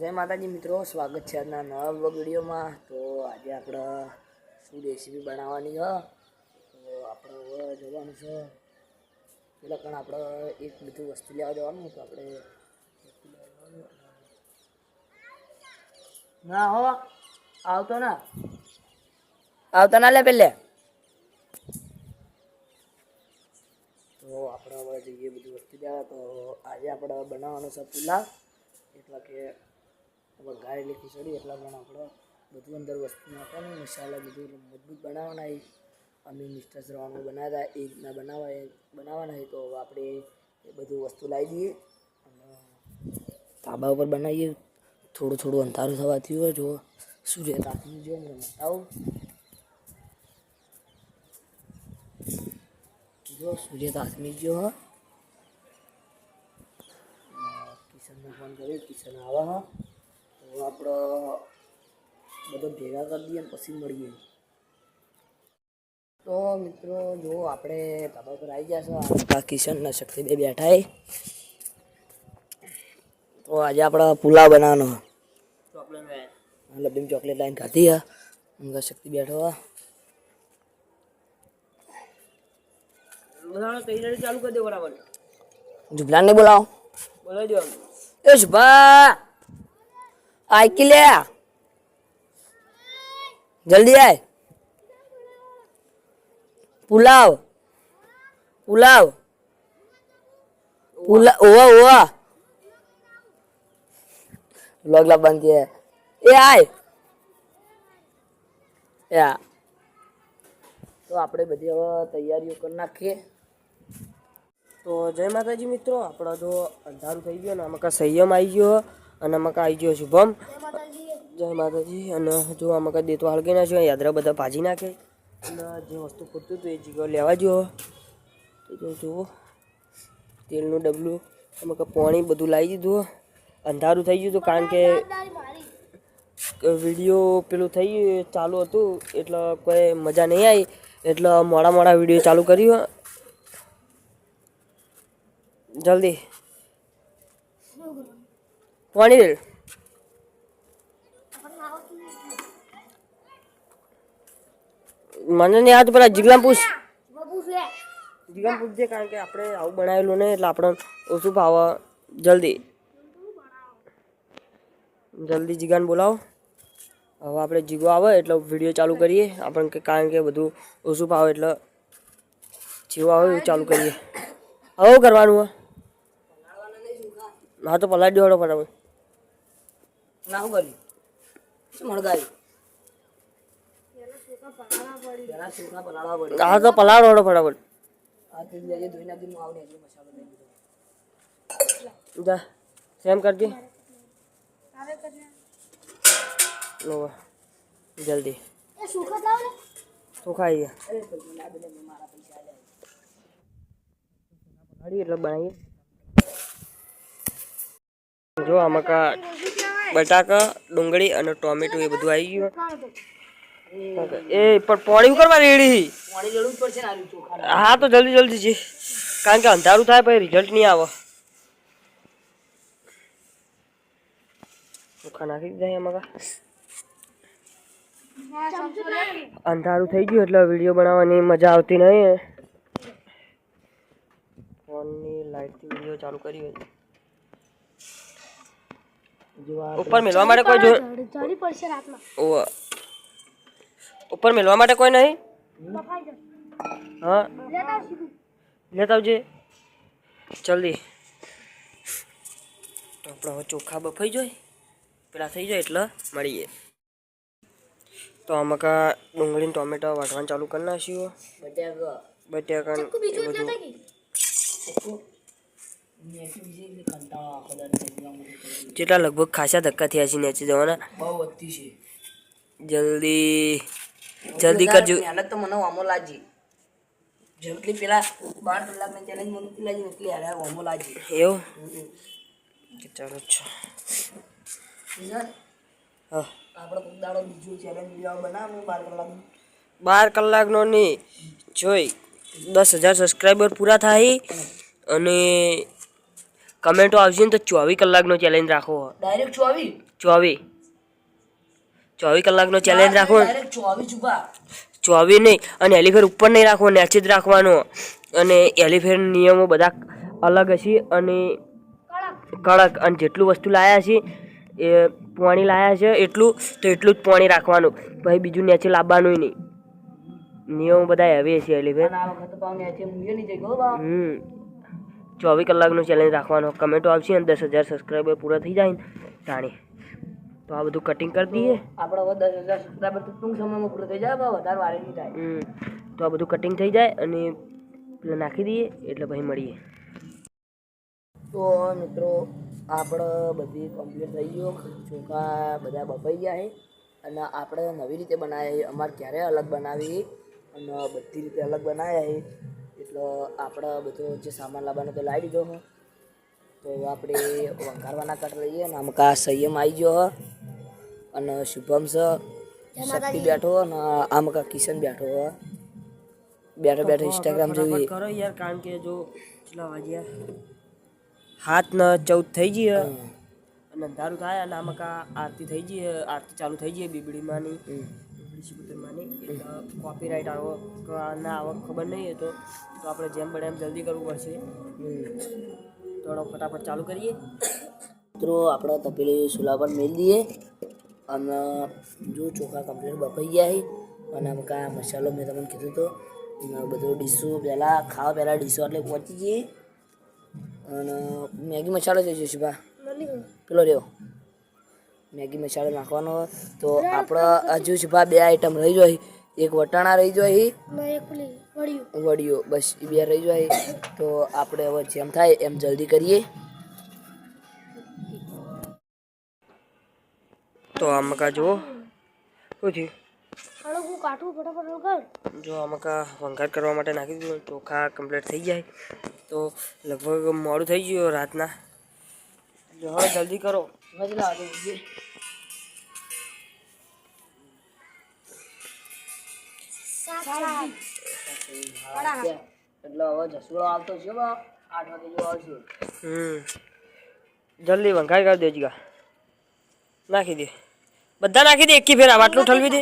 જય માતાજી મિત્રો, સ્વાગત છે આજના નવા વિડીયોમાં. તો આજે આપણે શું રેસીપી બનાવવાની છે તો આપણે હવે જોવાનું છે. પેલા પણ આપણે એક બધું વસ્તુ લેવા જવાનું તો આપણે. ના, હો, આવતો ના. આવતો ના લે પેલે. તો આપણે હવે જઈએ બધું વસ્તુ લેવા. તો આજે આપણે બનાવવાનું છે પુલાવ. એટલે કે વઘારેલી ખીચડી એટલા પણ આપણે બધું અંદર વસ્તુ નાખવાનું મસાલા બધું મજબૂત બનાવવાના એ અમે મિસ્ટર શ્રવણમાં બનાવ્યા હતા એ રીતના બનાવવા બનાવવાના હોય તો આપણે એ બધું વસ્તુ લાવી દઈએ અને તાબા ઉપર બનાવીએ. થોડું થોડું અંધારું થવાથી હોય જો સૂર્ય તાપનું જો મને બતાવું જો સૂર્ય તાસમી ગયો હા કિશનને ફોન કર્યો, કિશન આવે. હા તો આપણે બધો ભેગા કરી દઈએ પછી મળીએ. તો મિત્રો જો આપણે ધાબા પર આવી ગયા છે આ કિશન ને શક્તિ બેઠા એ તો આજે આપણે પુલાવ બનાવવાનો. લબ્બીમ ચોકલેટ લાઈન ખાધી હા. શક્તિ બેઠો હા. ચાલુ કરી દે બરાબર. જુબલાન ને બોલાવો. બોલાવી દો એ શુભા આય લે જલ્દી આય. પુલાવ. પુલાવ. પુલા, ઓવા ઓવા. બંધ એ આય. તો આપણે બધી હવે તૈયારીઓ કરી નાખીએ. તો જય માતાજી મિત્રો, આપણો જો અંધારું થઈ ગયો ને, આમાં કાં સંયમ આવી ગયો. અને આમાં આવી ગયો શુભમ. જય માતાજી. અને જો આમાં કાં દેતો હળગી નાખ્યો યાદરા બધા ભાજી નાખે. અને જે વસ્તુ ખૂટતું હતું એ જગ્યાએ લેવા જુઓ તો જુઓ. તેલનું ડબલું, આમાં કાં પાણી બધું લાવી દીધું. અંધારું થઈ ગયું હતું કારણ કે વીડિયો પેલું થઈ ગયું ચાલુ હતું, એટલે કોઈ મજા નહીં આવી. એટલે મોડા મોડા વીડિયો ચાલુ કર્યું. જલ્દી. રેડ મને નહીં આવતું પેલા જીગલામ પૂછ. જીગલામ કારણ કે આપણે આવું બનાવેલું ને એટલે આપણે ઓછું ભાવ, જલ્દી. જલ્દી જીગાને બોલાવો. હવે આપણે જીગો આવે, એટલે વીડિયો ચાલુ કરીએ. આપણને કે કારણ કે બધું ઓછું ભાવે, એટલે જેવું આવે એવું ચાલુ કરીએ. હવે કરવાનું, હા? તો પલાટ દેવાડો ફટાફટ. ના કર્યું શું મણગાવ્યું હા તો પલાળો ફટાફટ. જા સેમ કરજે લો જલ્દી. તો ખાઈ ગયા? એટલે બનાવીએ. જો આમાં કા બટાકા ડુંગળી અને ટોમેટો એ બધું આવી ગયું. એ પણ પોણી કરવા રેડી પાણી રેડવું જ પડશે ને આલુ ચોખા હા તો જલ્દી જલ્દી છે. કારણ કે અંધારું થાય પછી રિઝલ્ટ નહીં આવે. ચોખા નાખી દીધા એમાં અંધારું થઈ ગયું એટલે વીડિયો બનાવવાની મજા આવતી નહીં ફોનની લાઇટથી વીડિયો ચાલુ કરી હોય. ઉપર મેળવા માટે કોઈ જો ઓવે. ઉપર મેળવા માટે કોઈ નહીં? હા. લેતા આવજે. જલ્દી. તો આપણે હવે ચોખા બફાઈ જાય. પેલા થઈ જાય એટલે મળીએ. તો આમાં કા ડુંગળી ટોમેટા ટોમેટો વાટવાનું ચાલુ કરી નાખ્યું. બટાકા. બટાકા જેટલા લગભગ ખાસા ધક્કા થયા છે નીચે જવાના. બહુ વધતી છે. જલ્દી જલ્દી કરજો. મહેનત તો મને વામો લાજી જેટલી પેલા બાર કલાકની ચેલેન્જ મને પેલા લાગી એટલી હારે વામો લાજી એવું? કે ચાલો છો. આપણે કોઈક દાડો બીજું ચેલેન્જ વીડિયો બનાવું બાર કલાક બાર કલાકનો નહીં. જોઈ દસ હજાર સબસ્ક્રાઈબર પૂરા થાય અને કમેન્ટો આવશે ને તો ચોવીસ કલાકનો ચેલેન્જ રાખવો ડાયરેક્ટ ચોવીસ? ચોવીસ. ચોવીસ કલાકનો ચેલેન્જ રાખવો ચોવીસ ચોવીસ નહીં અને એલિફેર ઉપર નહીં રાખવો નેચે જ રાખવાનો. અને એલિફેર નિયમો બધા અલગ હશે અને કડક. અને જેટલું વસ્તુ લાયા છે એ પાણી લાયા છે એટલું તો એટલું જ પાણી રાખવાનું. પછી બીજું નેચે લાવવાનું નહીં. નિયમો બધા હેવી છે બા હમ. ચોવીસ કલાકનો ચેલેન્જ રાખવાનો. કમેન્ટો આવશે અને દસ હજાર સબસ્ક્રાઈબર પૂરા થઈ જાય ને તાણી તો આ બધું કટિંગ કરી દઈએ. આપણે હવે દસ હજાર સબસ્ક્રાઈબર તો ટૂંક સમયમાં પૂરો થઈ જાય વધારે વારે નહીં થાય. તો આ બધું કટિંગ થઈ જાય અને પેલા નાખી દઈએ એટલે પછી મળીએ. તો મિત્રો આપણે બધી કમ્પ્લીટ થઈ ગયો. ચોખા બધા બફાઈ ગયા છે. અને આપણે નવી રીતે બનાવી અમારે ક્યારે અલગ બનાવી? અને બધી રીતે અલગ બનાવ્યા છે. એટલે આપણે બધો જે સામાન લાવવાનો તો લાવી દીધો તો આપણે વંકારવાના કટ લઈએ અને આમ કા સંયમ આવી ગયો અને શુભમ છે શક્તિ બેઠો અને આમ કા કિશન બેઠો હો. બેઠો બેઠો ઇન્સ્ટાગ્રામ જોઈ. કરો યાર કારણ કે જો કેટલા વાગ્યા. હાથ ન ચૌદ થઈ ગઈ અને અંધારું થાય અને આમ કા આરતી થઈ ગઈ આરતી ચાલુ થઈ ગઈ બીબડીમાંની. શિબુતરમાંની એટલે કોપીરાઇટ આવો કે ના આવો ખબર નહીં હતો તો તો આપણે જેમ બને એમ જલ્દી કરવું પડશે. થોડો ફટાફટ ચાલુ કરીએ. મિત્રો આપણે તપેલી ચૂલા પર મેળ દઈએ. અને જો ચોખા કમ્પ્લીટ બફાઈ ગયા છે અને આમ કા મસાલો મેં તમને કીધું તો અને બધો ડીશો પહેલાં ખાવા પહેલાં ડીશો એટલે પહોંચી જઈએ. અને મેગી મસાલો છે બા પેલો રહ્યો. મેગી મસાલો નાખવાનો. તો આપણો હજુ છે બા આઈટમ રહી જાય. એક વટાણા રહી જાય વડિયો બસ એ બે રહી જાય. તો આપણે હવે જેમ થાય એમ જલ્દી કરીએ. તો આમાં કા જુઓ. શું થયું? જો આમાં કા વંઘાર કરવા માટે નાખી દીધું ચોખા કમ્પ્લીટ થઈ જાય. તો લગભગ મોડું થઈ ગયું રાતના. જો હવે જલ્દી કરો. સમજ લાવો એટલે હવે જસુડો આવતો છે બા. આઠ વાગે જેવો આવશે. હમ. જલ્દી વંઘાર કરી દેજો ગા. નાખી દે. બધા નાખી દે એકી ફેર. આટલું ઠલવી દે.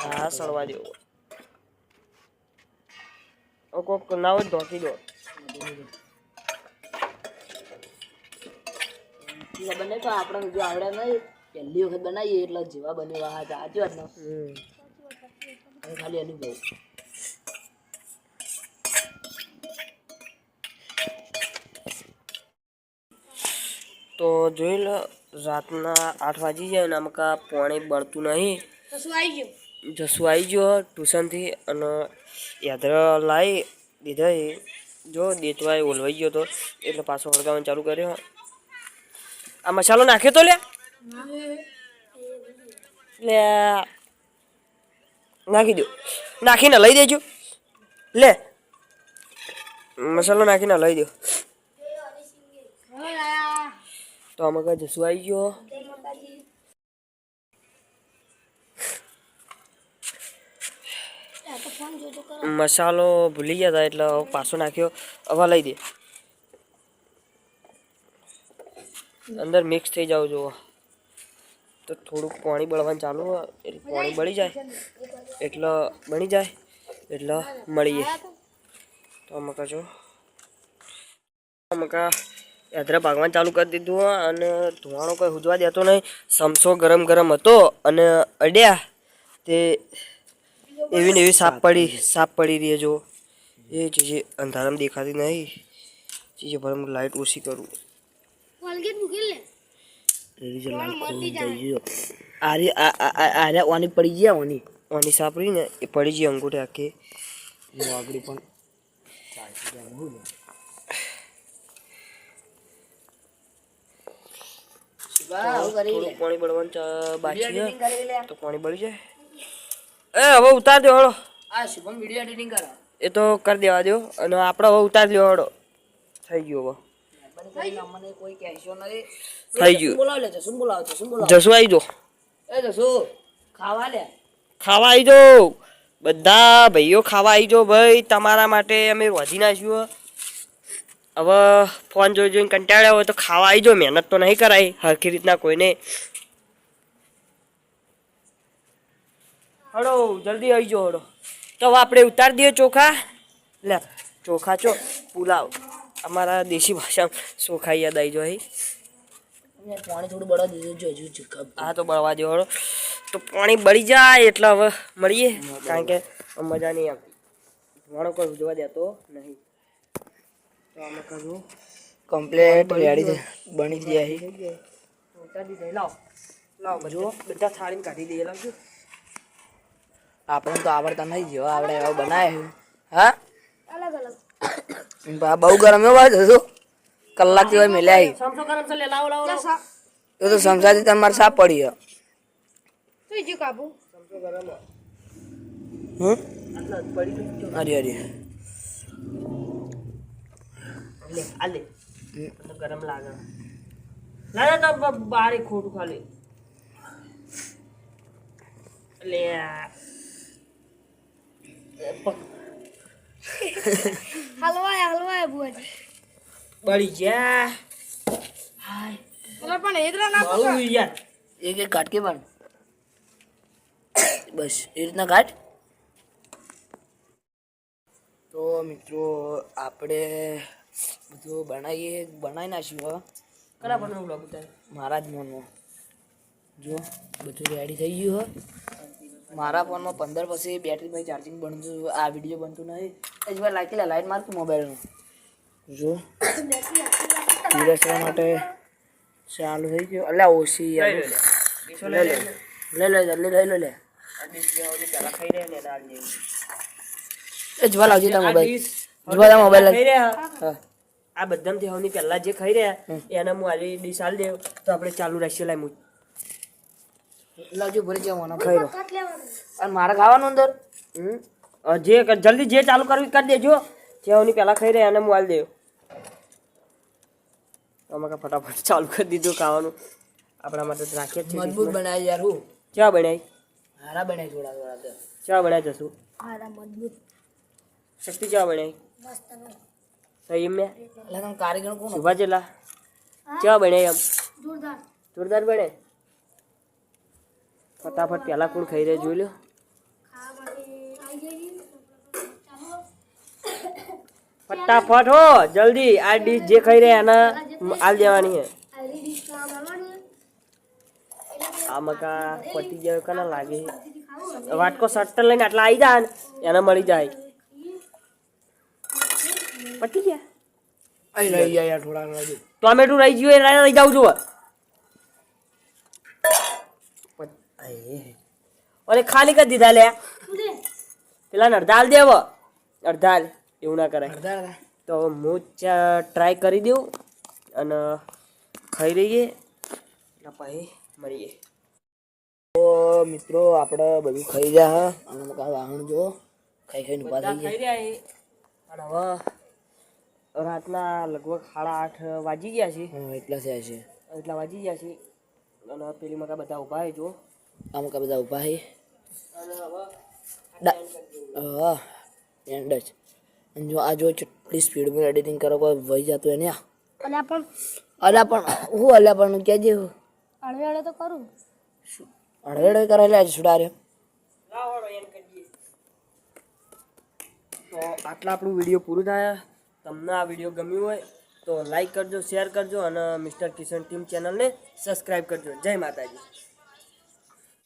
હા સળવા દેવો ઓ કોક ના હોય તો ઢોકી દો. ખબર બને તો આપણે જો આવડે નહીં. પહેલી વખત બનાવીએ એટલે જેવા બને એવા હા સાચી વાત ને? ખાલી અનુભવ તો જોઈ લો રાતના આઠ વાગી જાય ને અમકા પાણી બળતું નહીં. જસું આવી ગયો? ટ્યુશનથી અને યાદરા લાવી દીધા જો દેતવાય ઓલવાઈ ગયો તો. એટલે પાછો વળગાવવાનું ચાલુ કર્યો. આ મસાલો નાખ્યો તો લે લે, નાખી દો. નાખીને લઈ દેજો. લે. મસાલો નાખીને લઈ દો. તો આમાં કઈ જસું આવી ગયો. મસાલો ભૂલી ગયા હતા એટલે પાછો નાખ્યો. હવે લઈ દે. અંદર મિક્સ થઈ જાવ જુઓ. તો થોડુંક પાણી બળવાનું ચાલુ એટલે પાણી બળી જાય. એટલે બની જાય, એટલે મળીએ. તો મકા જો મકા યાત્રા ભાગવાન ચાલુ કરી દીધું અને ધુવાણો કંઈ હુજવા દેતો નહીં. સમસો ગરમ ગરમ હતો, અને અડ્યા. તે એવી ને એવી સાપ પડી સાપ પડી રહી જો એ ચીજે અંધારામાં દેખાતી નહીં. ચીજે ભલે હું લાઇટ ઓછી કરું. આરે આરે ઓની પડી ગયા ઓની. ઓની સાપ ને એ પડી ગઈ અંગૂઠે આખી. આગળ પણ પાણી બળવાનું બાકી વીડિયો છે. એડિટિંગ કરી લે. તો પાણી બળી જાય. એ હવે ઉતાર દો હળો આ શુભમ વીડિયો એડિટિંગ કરો. એ તો કરી દેવા દો અને આપણે હવે ઉતાર લ્યો હળો થઈ ગયો હવે. બંધ કોઈ કહેશો નહીં. થઈ ગયું. બોલાવ લે જસુન બોલાવ જસુન બોલાવ જસુ આવી જો એ જસુ ખાવા લે. ખાવા આવી જો બધા ભાઈઓ ખાવા આવી જો ભાઈ. તમારા માટે અમે રોજી નાખ્યું હવે ફોન જોઈ જોઈને કંટાળ્યા હોય તો ખાવા આવી જો મહેનત તો નહીં કરાય. હરખી રીતના કોઈને. હળો જલ્દી આવી જો હળો. તો આપણે ઉતારી દઈએ ચોખા. લે ચોખા ચો પુલાવ. અમારા દેશી ભાષામાં ખાઈ યાદ આવી જાય? પાણી થોડું બળવા દીધું જો હજુ હા તો બળવા દો તો પાણી બળી જાય એટલે હવે મળીએ કારણ કે મજા નહીં આવતી. ધોવાણો કોઈ જોવા દેતો નહીં. તો અમે કહ્યું કમ્પ્લેટ રેડી બની ગયા છે. ઉતારી દે લાવ. લાવ જો. બધા થાળીમાં કાઢી દઈએ લાવજો. આપણને તો આવડતા નહીં જેવા આપણે એવા બનાવ્યું હા? બહુ ગરમ એવો ભાઈ થતો કલાક જેવા મિલ્યા છે. સમસો ગરમ છે? લે લાવો લાવો લાવો. એ તો સમસાથી તમારે સાપ પડી અરે અરે ગરમ લાગે. ના ના તો બારે ખોટું ખાલી. લે પક- હલવાય હલવાય બુઆજી બળી જા હાય એટલે પણ એદરા ના બળું યાર એક એક કાટ કે પણ બસ એ રીતના ઘાટ તો મિત્રો આપણે બધું બનાવીએ બનાવી નાખ્યું હવે કરા પણ બ્લોગ ઉતાર મારા જ મનમાં જો બધું રેડી થઈ ગયું હે મારા ફોનમાં પંદર પછી બેટરીમાં ચાર્જિંગ બનતું આ વીડિયો બનતું નહીં એ જ લે લાઈટ મારતું મોબાઈલનું જો પીરસવા માટે ચાલુ થઈ ગયું. અલ્યા ઓછી લે લે. લે? લે જલ્દી લઈ લો એ જવા લાવજે મોબાઈલ જવા મોબાઈલ હા. આ બધામાંથી હવની પહેલા જે ખાઈ રહ્યા એને હું આજે ડીશ આલી દેવ તો આપણે ચાલુ રાખીએ લાઈ હું લાવજો ભરી જવાનો ખાઈ અને મારે ખાવાનું અંદર? હમ? જે જલ્દી જે ચાલુ કરવી કરી દેજો. જેવની પહેલા ખાઈ રહ્યા એને હું આલી દેવ. અમે કાં ફટાફટ ચાલુ કરી દીધું ખાવાનું. આપણા માટે રાખીએ છીએ મજબૂત બનાવી યાર હું. ચા બનાવી હારા બનાવી થોડા થોડા ચા બનાવી જશું. હારા મજબૂત. શક્તિ ચા બનાવી મસ્ત સહી મેં લગન કારીગર કોણ શુભા ચેલા ચા બનાવી આમ જોરદાર. જોરદાર બને? ફટાફટ પેલા કોણ ખાઈ રહ્યા જોઈ લો ફટાફટ હો જલ્દી. આ ડીશ જે ખાઈ રહ્યા એના આલ દેવાની ખાવા મળવાની આ મકા પતી જાય કના લાગે વાટકો સટ્ટર લઈને આટલા આવી જાય ને એને મળી જાય. પતી ગયા? ટોમેટો રહી ગયું એ રહી જાવ જુઓ અરે ખાલી કરી દીધા લે પેલા ને અડધા હાલ દેવ અડધાલ એવું ના કરાય. તો હું ટ્રાય કરી દઉં અને ખાઈ લઈએ. પછી મળીએ. તો મિત્રો આપણે બધું ખાઈ ગયા હા. અને મકા વાહણ જો. ખાઈ ખાઈને ઊભા થઈ ખાઈ રહ્યા અને હવે રાતના લગભગ સાડા આઠ વાગી ગયા છે. હા એટલા થયા છે. એટલા વાગી ગયા છે. અને પેલી મકા બધા ઊભા છે જો. આ મકા બધા ઊભા છે હા એન્ડ જ અને જો આ જો કેટલી સ્પીડમાં એડિટિંગ કરો કોઈ વહી જતું એને આ અને પણ અલ્યા પણ હું અલ્યા પણ કહેજે હું હળવે હળવે તો કરું હળવેડે કરેલા સુડાર્યો તો આટલા આપણું વીડિયો પૂરું થાય. તમને આ વીડિયો ગમ્યું હોય તો લાઈક કરજો શેર કરજો અને મિસ્ટર કિશન ટીમ ચેનલને સબસ્ક્રાઈબ કરજો. જય માતાજી.